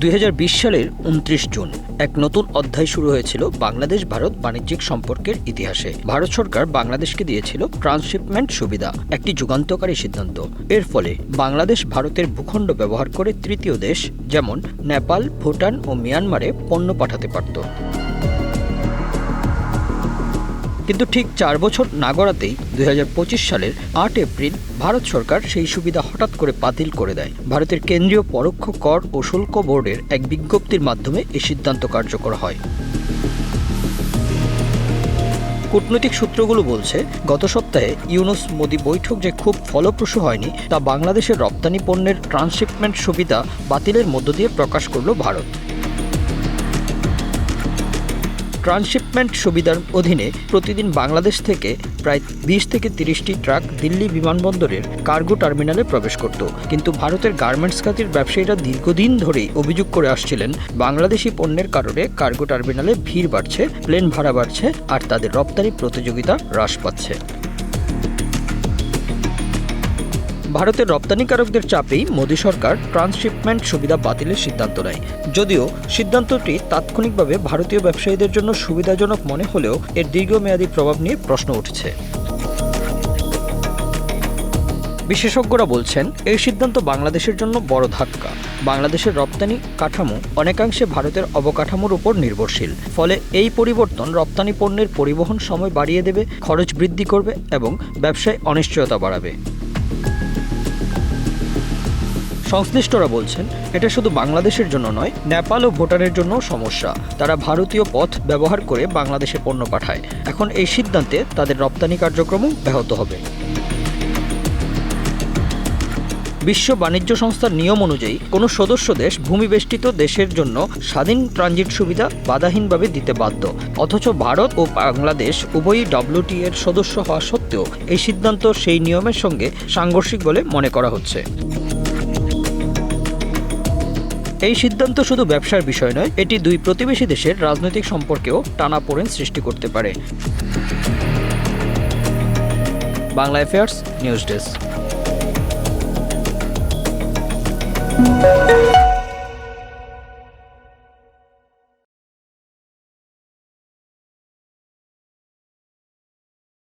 দুই হাজার বিশ সালের উনত্রিশ জুন এক নতুন অধ্যায় শুরু হয়েছিল বাংলাদেশ ভারত বাণিজ্যিক সম্পর্কের ইতিহাসে। ভারত সরকার বাংলাদেশকে দিয়েছিল ট্রান্সশিপমেন্ট সুবিধা, একটি যুগান্তকারী সিদ্ধান্ত। এর ফলে বাংলাদেশ ভারতের ভূখণ্ড ব্যবহার করে তৃতীয় দেশ, যেমন নেপাল, ভুটান ও মিয়ানমারে পণ্য পাঠাতে পারত। কিন্তু ঠিক চার বছর না গড়াতেই দুই হাজার পঁচিশ সালের আট এপ্রিল ভারত সরকার সেই সুবিধা হঠাৎ করে বাতিল করে দেয়। ভারতের কেন্দ্রীয় পরোক্ষ কর ও শুল্ক বোর্ডের এক বিজ্ঞপ্তির মাধ্যমে এই সিদ্ধান্ত কার্যকর হয়। কূটনৈতিক সূত্রগুলো বলছে, গত সপ্তাহে ইউনুস মোদি বৈঠক যে খুব ফলপ্রসূ হয়নি, তা বাংলাদেশের রপ্তানি পণ্যের ট্রান্সশিপমেন্ট সুবিধা বাতিলের মধ্য দিয়ে প্রকাশ করল ভারত। ট্রান্সশিপমেন্ট সুবিধার অধীনে প্রতিদিন বাংলাদেশ থেকে প্রায় বিশ থেকে তিরিশটি ট্রাক দিল্লি বিমানবন্দরের কার্গো টার্মিনালে প্রবেশ করত। কিন্তু ভারতের গার্মেন্টস খাতির ব্যবসায়ীরা দীর্ঘদিন ধরেই অভিযোগ করে আসছিলেন, বাংলাদেশি পণ্যের কারণে কার্গো টার্মিনালে ভিড় বাড়ছে, প্লেন ভাড়া বাড়ছে, আর তাদের রপ্তানি প্রতিযোগিতা হ্রাস পাচ্ছে। ভারতের রপ্তানিকারকদের চাপেই মোদী সরকার ট্রান্সশিপমেন্ট সুবিধা বাতিলের সিদ্ধান্ত নেয়। যদিও সিদ্ধান্তটি তাৎক্ষণিকভাবে ভারতীয় ব্যবসায়ীদের জন্য সুবিধাজনক মনে হলেও এর দীর্ঘমেয়াদী প্রভাব নিয়ে প্রশ্ন উঠছে। বিশেষজ্ঞরা বলছেন, এই সিদ্ধান্ত বাংলাদেশের জন্য বড় ধাক্কা। বাংলাদেশের রপ্তানি কাঠামো অনেকাংশে ভারতের অবকাঠামোর উপর নির্ভরশীল। ফলে এই পরিবর্তন রপ্তানি পণ্যের পরিবহন সময় বাড়িয়ে দেবে, খরচ বৃদ্ধি করবে এবং ব্যবসায় অনিশ্চয়তা বাড়াবে। সংশ্লিষ্টরা বলছেন, এটা শুধু বাংলাদেশের জন্য নয়, নেপাল ও ভুটানের জন্য সমস্যা। তারা ভারতীয় পথ ব্যবহার করে বাংলাদেশে পণ্য পাঠায়। এখন এই সিদ্ধান্তে তাদের রপ্তানি কার্যক্রমও ব্যাহত হবে। বিশ্ব বাণিজ্য সংস্থার নিয়ম অনুযায়ী, কোনো সদস্য দেশ ভূমিবেষ্টিত দেশের জন্য স্বাধীন ট্রানজিট সুবিধা বাধাহীনভাবে দিতে বাধ্য। অথচ ভারত ও বাংলাদেশ উভয়ই ডব্লিউটি এর সদস্য হওয়া সত্ত্বেও, এই সিদ্ধান্ত সেই নিয়মের সঙ্গে সাংঘর্ষিক বলে মনে করা হচ্ছে। এই সিদ্ধান্ত শুধু ব্যবসার বিষয় নয়, এটি দুই প্রতিবেশী দেশের রাজনৈতিক সম্পর্কেও টানাপোড়েন সৃষ্টি করতে পারে। Bangla affairs news desk.